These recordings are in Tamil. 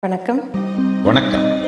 வணக்கம். வணக்கம்.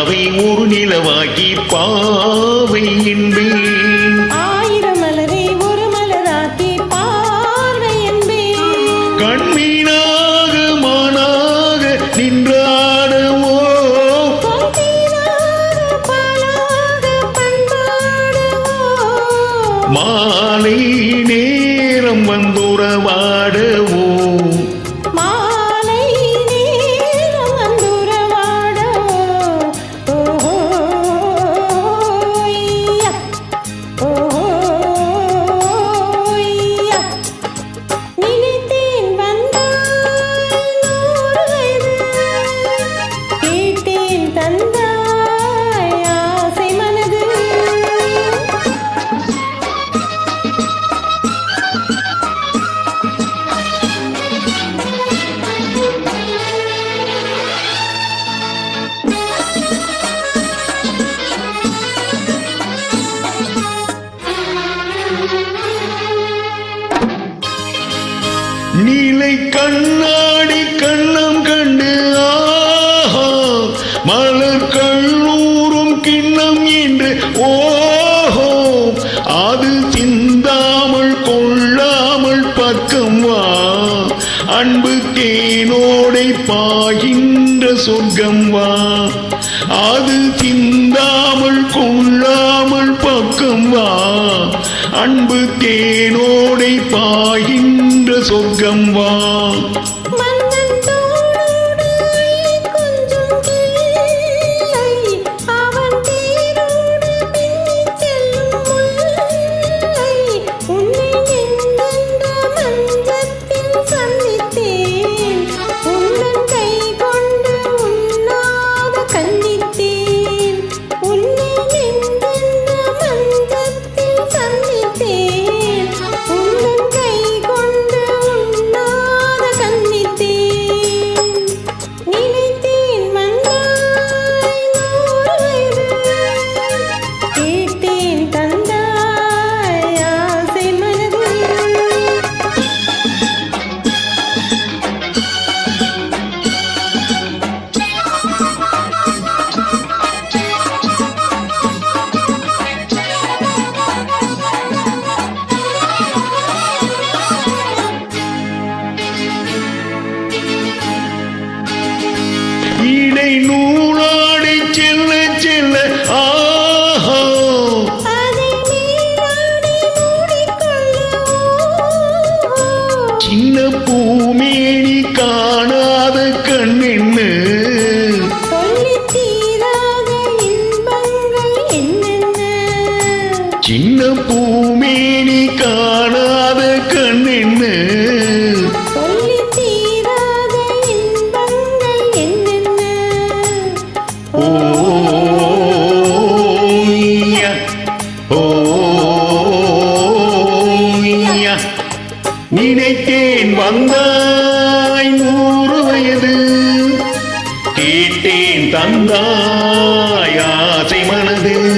நிலாவை ஒரு நிலவாக்கி பாவை என்பேன். ஆயிரம் மலரை ஒரு மலராக்கி பார்வை என்பேன். கண்மீனாக மானாக நின்றாடவோ மாலை நேரம் வந்துறவாடவோ? கண்ணாடி கண்ணம் கண்டு ஆஹா மலர் கல்லூரும் கிண்ணம் என்று ஓஹோ அது சிந்தாமல் கொள்ளாமல் பக்கம் வா. அன்பு தேனோடை பாகின்ற சொர்க்கம் வா. அது சிந்தாமல் கொள்ளாமல் பக்கம் வா. அன்பு தேனோடை பாகின்ற சொர்க்கம் வா ছিলে தீட்டேன் தந்தாய் ஆசை மனதில்